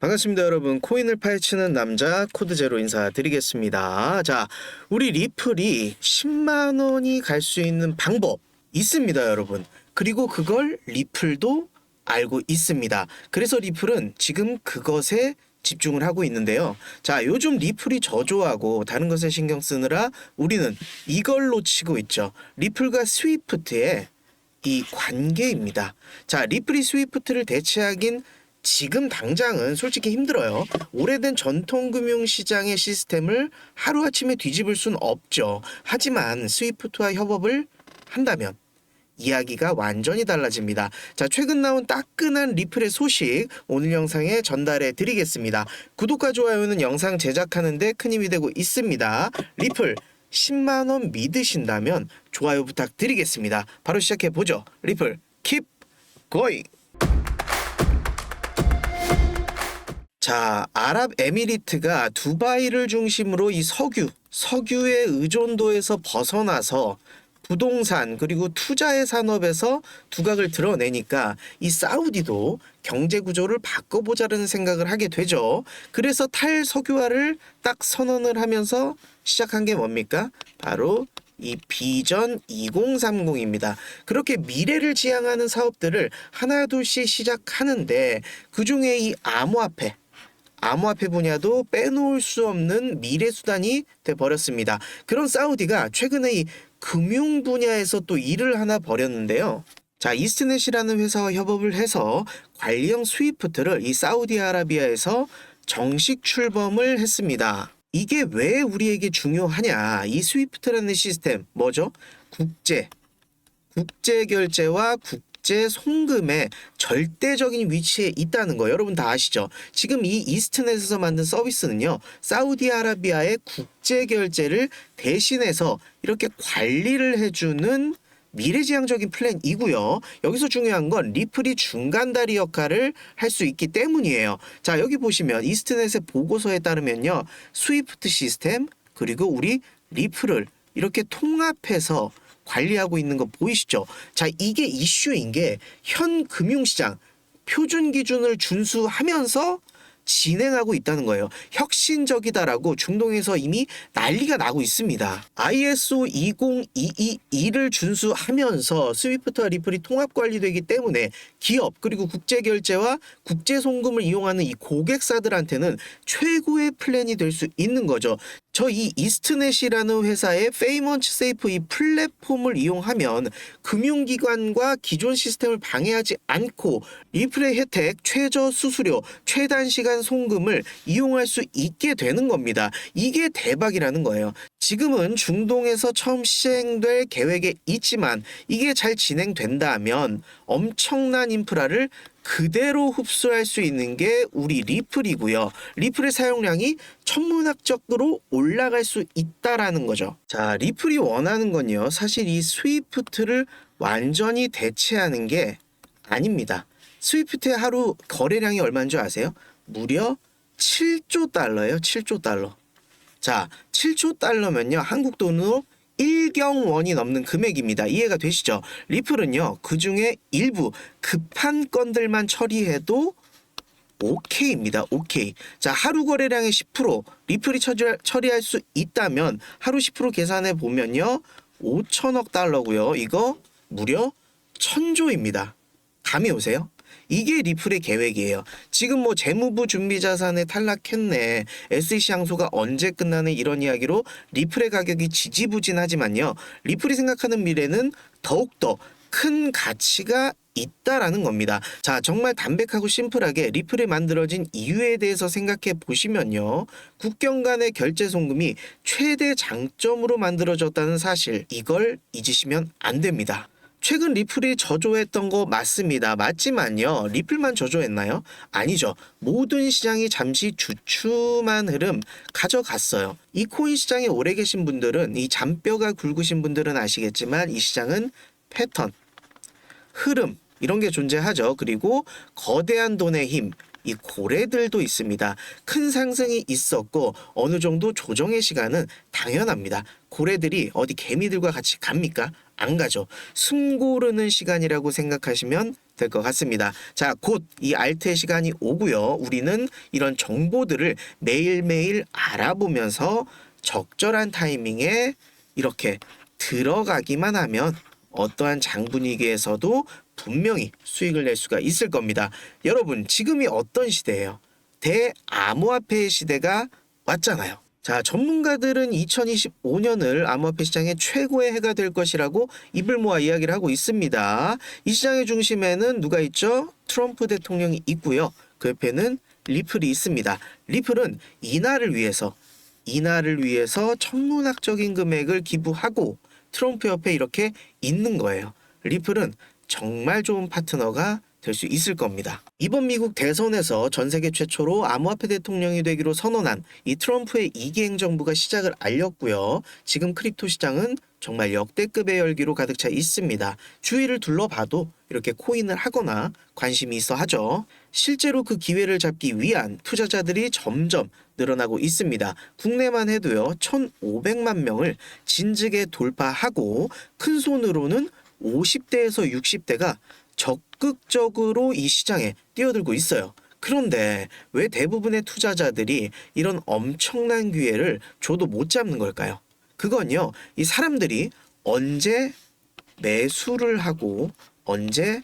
반갑습니다, 여러분. 코인을 파헤치는 남자 코드 제로 인사드리겠습니다. 자, 우리 리플이 10만 원이 갈 수 있는 방법 있습니다, 여러분. 그리고 그걸 리플도 알고 있습니다. 그래서 리플은 지금 그것에 집중을 하고 있는데요. 자, 요즘 리플이 저조하고 다른 것에 신경 쓰느라 우리는 이걸 놓치고 있죠. 리플과 스위프트의 이 관계입니다. 자, 리플이 스위프트를 대체하긴 지금 당장은 솔직히 힘들어요. 오래된 전통 금융 시장의 시스템을 하루아침에 뒤집을 순 없죠. 하지만 스위프트와 협업을 한다면 이야기가 완전히 달라집니다. 자, 최근 나온 따끈한 리플의 소식 오늘 영상에 전달해 드리겠습니다. 구독과 좋아요는 영상 제작하는데 큰 힘이 되고 있습니다. 리플 10만 원 믿으신다면 좋아요 부탁드리겠습니다. 바로 시작해 보죠. 리플 킵 고잉. 자, 아랍에미리트가 두바이를 중심으로 이 석유, 석유의 의존도에서 벗어나서 부동산 그리고 투자의 산업에서 두각을 드러내니까 이 사우디도 경제 구조를 바꿔보자는 생각을 하게 되죠. 그래서 탈석유화를 딱 선언을 하면서 시작한 게 뭡니까? 바로 이 비전 2030입니다. 그렇게 미래를 지향하는 사업들을 하나둘씩 시작하는데 그 중에 이 암호화폐 암호화폐 분야도 빼놓을 수 없는 미래 수단이 돼 버렸습니다. 그런 사우디가 최근에 이 금융 분야에서 또 일을 하나 벌였는데요. 자, 이스트넷이라는 회사와 협업을 해서 관리형 스위프트를 이 사우디아라비아에서 정식 출범을 했습니다. 이게 왜 우리에게 중요하냐? 이 스위프트라는 시스템 뭐죠? 국제 국제 결제와 국 제 송금의 절대적인 위치에 있다는 거 여러분 다 아시죠? 지금 이 이스트넷에서 만든 서비스는요. 사우디아라비아의 국제 결제를 대신해서 이렇게 관리를 해주는 미래지향적인 플랜이고요. 여기서 중요한 건 리플이 중간다리 역할을 할 수 있기 때문이에요. 자, 여기 보시면 이스트넷의 보고서에 따르면요. 스위프트 시스템 그리고 우리 리플을 이렇게 통합해서 관리하고 있는 거 보이시죠? 자, 이게 이슈인 게 현 금융시장 표준 기준을 준수하면서 진행하고 있다는 거예요. 혁신적이다라고 중동에서 이미 난리가 나고 있습니다. ISO 20222를 준수하면서 스위프트와 리플이 통합 관리되기 때문에 기업 그리고 국제 결제와 국제 송금을 이용하는 이 고객사들한테는 최고의 플랜이 될 수 있는 거죠. 저 이 이스트넷이라는 회사의 페이먼츠 세이프 이 플랫폼을 이용하면 금융기관과 기존 시스템을 방해하지 않고 리플의 혜택, 최저 수수료, 최단 시간 송금을 이용할 수 있게 되는 겁니다. 이게 대박이라는 거예요. 지금은 중동에서 처음 시행될 계획에 있지만 이게 잘 진행된다면 엄청난 인프라를 그대로 흡수할 수 있는 게 우리 리플이고요. 리플의 사용량이 천문학적으로 올라갈 수 있다라는 거죠. 자, 리플이 원하는 건요. 사실 이 스위프트를 완전히 대체하는 게 아닙니다. 스위프트의 하루 거래량이 얼마인 줄 아세요? 무려 7조 달러예요. 7조 달러. 자, 7조 달러면요. 한국 돈으로 1경 원이 넘는 금액입니다. 이해가 되시죠? 리플은요. 그 중에 일부 급한 건들만 처리해도 오케이입니다. 오케이. 자, 하루 거래량의 10% 리플이 처리, 처리할 수 있다면 하루 10% 계산해 보면요. 5천억 달러고요. 이거 무려 천조입니다. 감이 오세요? 이게 리플의 계획이에요. 지금 뭐 재무부 준비 자산에 탈락했네. SEC 항소가 언제 끝나는 이런 이야기로 리플의 가격이 지지부진하지만요. 리플이 생각하는 미래는 더욱더 큰 가치가 있다라는 겁니다. 자, 정말 담백하고 심플하게 리플이 만들어진 이유에 대해서 생각해 보시면요. 국경 간의 결제 송금이 최대 장점으로 만들어졌다는 사실, 이걸 잊으시면 안 됩니다. 최근 리플이 저조했던 거 맞습니다. 맞지만요. 리플만 저조했나요? 아니죠. 모든 시장이 잠시 주춤한 흐름 가져갔어요. 이 코인 시장에 오래 계신 분들은 이 잔뼈가 굵으신 분들은 아시겠지만 이 시장은 패턴, 흐름 이런 게 존재하죠. 그리고 거대한 돈의 힘, 이 고래들도 있습니다. 큰 상승이 있었고 어느 정도 조정의 시간은 당연합니다. 고래들이 어디 개미들과 같이 갑니까? 안 가죠. 숨 고르는 시간이라고 생각하시면 될 것 같습니다. 자, 곧 이 알트의 시간이 오고요. 우리는 이런 정보들을 매일매일 알아보면서 적절한 타이밍에 이렇게 들어가기만 하면 어떠한 장 분위기에서도 분명히 수익을 낼 수가 있을 겁니다. 여러분, 지금이 어떤 시대예요? 대암호화폐의 시대가 왔잖아요. 자, 전문가들은 2025년을 암호화폐 시장의 최고의 해가 될 것이라고 입을 모아 이야기를 하고 있습니다. 이 시장의 중심에는 누가 있죠? 트럼프 대통령이 있고요. 그 옆에는 리플이 있습니다. 리플은 이날을 위해서 이날을 위해서 천문학적인 금액을 기부하고 트럼프 옆에 이렇게 있는 거예요. 리플은 정말 좋은 파트너가 될 수 있을 겁니다. 이번 미국 대선에서 전 세계 최초로 암호화폐 대통령이 되기로 선언한 이 트럼프의 이기 행정부가 시작을 알렸고요. 지금 크립토 시장은 정말 역대급의 열기로 가득 차 있습니다. 주위를 둘러봐도 이렇게 코인을 하거나 관심이 있어 하죠. 실제로 그 기회를 잡기 위한 투자자들이 점점 늘어나고 있습니다. 국내만 해도요, 1,500만 명을 진즉에 돌파하고 큰 손으로는 50대에서 60대가 적극적으로 이 시장에 뛰어들고 있어요. 그런데 왜 대부분의 투자자들이 이런 엄청난 기회를 줘도 못 잡는 걸까요? 그건요, 이 사람들이 언제 매수를 하고 언제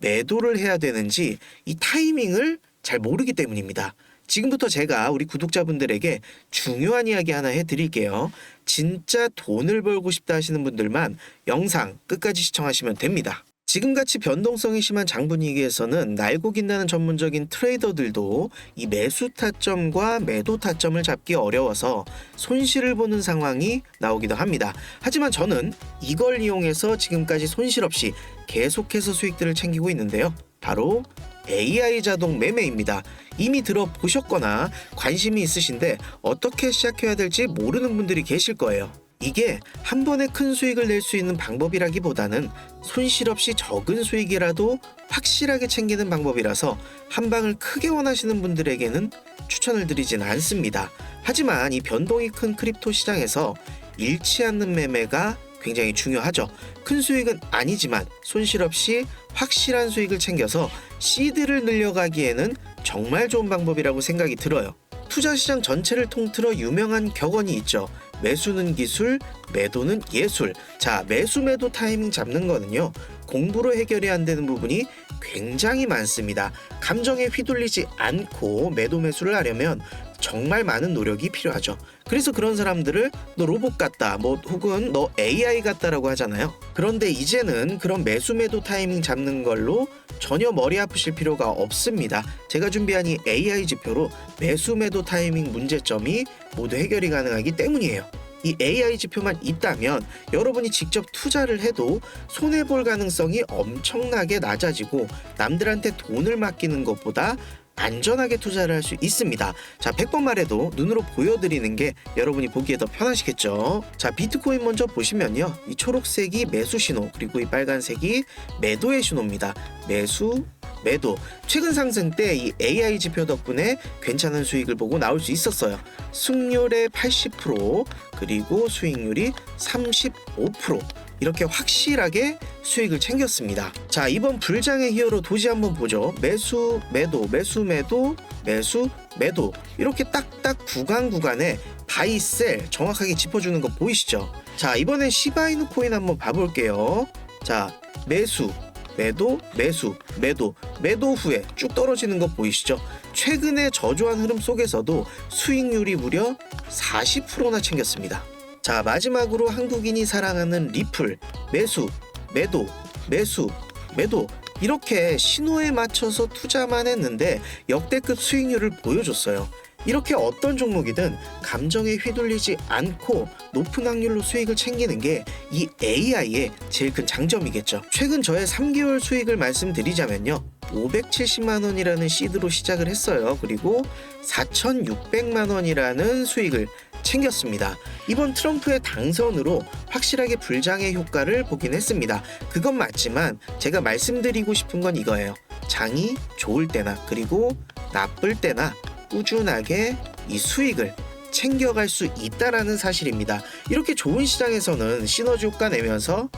매도를 해야 되는지 이 타이밍을 잘 모르기 때문입니다. 지금부터 제가 우리 구독자분들에게 중요한 이야기 하나 해드릴게요. 진짜 돈을 벌고 싶다 하시는 분들만 영상 끝까지 시청하시면 됩니다. 지금같이 변동성이 심한 장 분위기에서는 날고 긴다는 전문적인 트레이더들도 이 매수 타점과 매도 타점을 잡기 어려워서 손실을 보는 상황이 나오기도 합니다. 하지만 저는 이걸 이용해서 지금까지 손실 없이 계속해서 수익들을 챙기고 있는데요. 바로 AI 자동 매매입니다. 이미 들어보셨거나 관심이 있으신데 어떻게 시작해야 될지 모르는 분들이 계실 거예요. 이게 한 번에 큰 수익을 낼 수 있는 방법이라기보다는 손실 없이 적은 수익이라도 확실하게 챙기는 방법이라서 한 방을 크게 원하시는 분들에게는 추천을 드리진 않습니다. 하지만 이 변동이 큰 크립토 시장에서 잃지 않는 매매가 굉장히 중요하죠. 큰 수익은 아니지만 손실 없이 확실한 수익을 챙겨서 시드를 늘려가기에는 정말 좋은 방법이라고 생각이 들어요. 투자 시장 전체를 통틀어 유명한 격언이 있죠. 매수는 기술, 매도는 예술. 자, 매수 매도 타이밍 잡는 거는요. 공부로 해결이 안 되는 부분이 굉장히 많습니다. 감정에 휘둘리지 않고 매도 매수를 하려면 정말 많은 노력이 필요하죠. 그래서 그런 사람들을 너 로봇 같다, 뭐 혹은 너 AI 같다라고 하잖아요. 그런데 이제는 그런 매수 매도 타이밍 잡는 걸로 전혀 머리 아프실 필요가 없습니다. 제가 준비한 이 AI 지표로 매수 매도 타이밍 문제점이 모두 해결이 가능하기 때문이에요. 이 AI 지표만 있다면 여러분이 직접 투자를 해도 손해 볼 가능성이 엄청나게 낮아지고 남들한테 돈을 맡기는 것보다 안전하게 투자를 할 수 있습니다. 자, 100번 말해도 눈으로 보여드리는 게 여러분이 보기에 더 편하시겠죠. 자, 비트코인 먼저 보시면요. 이 초록색이 매수 신호, 그리고 이 빨간색이 매도의 신호입니다. 매수, 매도. 최근 상승 때 이 AI 지표 덕분에 괜찮은 수익을 보고 나올 수 있었어요. 승률의 80%, 그리고 수익률이 35%. 이렇게 확실하게 수익을 챙겼습니다. 자, 이번 불장의 히어로 도지 한번 보죠. 매수, 매도, 매수, 매도, 매수, 매도. 이렇게 딱딱 구간 구간에 바이 셀 정확하게 짚어주는 거 보이시죠? 자, 이번엔 시바이누 코인 한번 봐볼게요. 자, 매수, 매도, 매수, 매도, 매도 후에 쭉 떨어지는 거 보이시죠? 최근의 저조한 흐름 속에서도 수익률이 무려 40%나 챙겼습니다. 자, 마지막으로 한국인이 사랑하는 리플, 매수, 매도, 매수, 매도. 이렇게 신호에 맞춰서 투자만 했는데 역대급 수익률을 보여줬어요. 이렇게 어떤 종목이든 감정에 휘둘리지 않고 높은 확률로 수익을 챙기는 게 이 AI의 제일 큰 장점이겠죠. 최근 저의 3개월 수익을 말씀드리자면요. 570만 원이라는 시드로 시작을 했어요. 그리고 4,600만 원이라는 수익을 챙겼습니다. 이번 트럼프의 당선으로 확실하게 불장의 효과를 보긴 했습니다. 그건 맞지만 제가 말씀드리고 싶은 건 이거예요. 장이 좋을 때나 그리고 나쁠 때나 꾸준하게 이 수익을 챙겨갈 수 있다라는 사실입니다. 이렇게 좋은 시장에서는 시너지 효과 내면서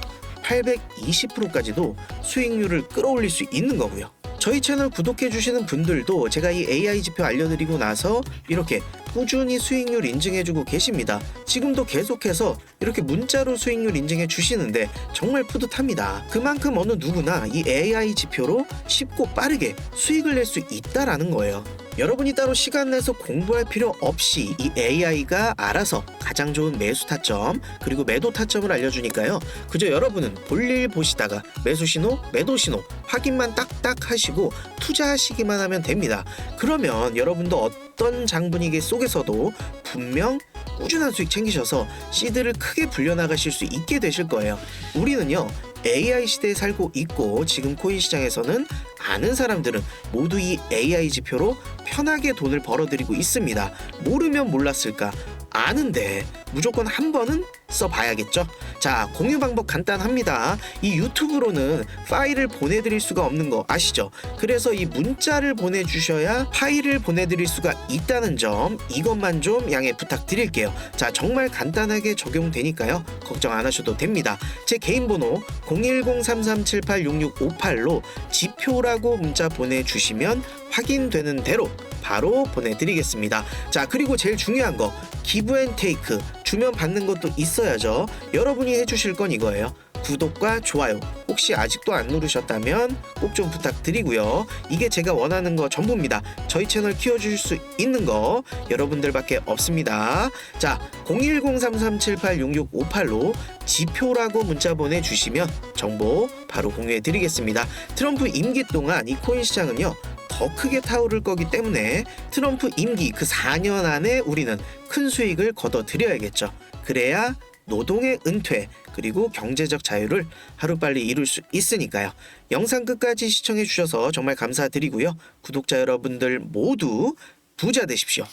820%까지도 수익률을 끌어올릴 수 있는 거고요. 저희 채널 구독해 주시는 분들도 제가 이 AI 지표 알려드리고 나서 이렇게 꾸준히 수익률 인증해주고 계십니다. 지금도 계속해서 이렇게 문자로 수익률 인증해 주시는데 정말 뿌듯합니다. 그만큼 어느 누구나 이 AI 지표로 쉽고 빠르게 수익을 낼 수 있다라는 거예요. 여러분이 따로 시간 내서 공부할 필요 없이 이 AI가 알아서 가장 좋은 매수 타점 그리고 매도 타점을 알려주니까요. 그저 여러분은 볼일 보시다가 매수 신호, 매도 신호 확인만 딱딱 하시고 투자하시기만 하면 됩니다. 그러면 여러분도 어떤 장분위기 속에서도 분명 꾸준한 수익 챙기셔서 시드를 크게 불려나가실 수 있게 되실 거예요. 우리는요. AI 시대에 살고 있고 지금 코인 시장에서는 아는 사람들은 모두 이 AI 지표로 편하게 돈을 벌어들이고 있습니다. 모르면 몰랐을까? 아는데 무조건 한 번은 써봐야겠죠. 자, 공유 방법 간단합니다. 이 유튜브로는 파일을 보내드릴 수가 없는 거 아시죠? 그래서 이 문자를 보내주셔야 파일을 보내드릴 수가 있다는 점 이것만 좀 양해 부탁드릴게요. 자, 정말 간단하게 적용되니까요. 걱정 안 하셔도 됩니다. 제 개인 번호 010-3378-6658로 지표라고 문자 보내주시면 확인되는 대로 바로 보내드리겠습니다. 자, 그리고 제일 중요한 거 기브 앤 테이크 주면 받는 것도 있어야죠. 여러분이 해주실 건 이거예요. 구독과 좋아요 혹시 아직도 안 누르셨다면 꼭 좀 부탁드리고요. 이게 제가 원하는 거 전부입니다. 저희 채널 키워주실 수 있는 거 여러분들밖에 없습니다. 자, 010-3378-6658로 지표라고 문자 보내주시면 정보 바로 공유해드리겠습니다. 트럼프 임기 동안 이 코인 시장은요. 더 크게 타오를 거기 때문에 트럼프 임기 그 4년 안에 우리는 큰 수익을 거둬들여야겠죠. 그래야 노동의 은퇴 그리고 경제적 자유를 하루빨리 이룰 수 있으니까요. 영상 끝까지 시청해 주셔서 정말 감사드리고요. 구독자 여러분들 모두 부자 되십시오.